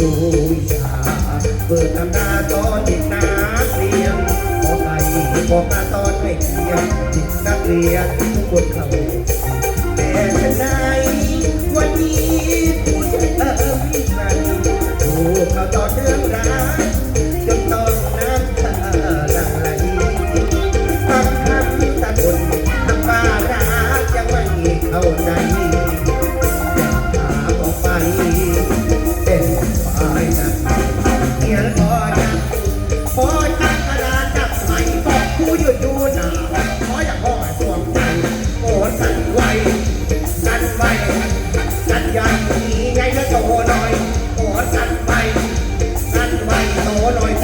ดูยาเปิดตำนาตอนติดนาเสียงขอไปบอกมาตอนไม่เที่ยงจิตนักเรียนทุกคนเขา โน้นเลย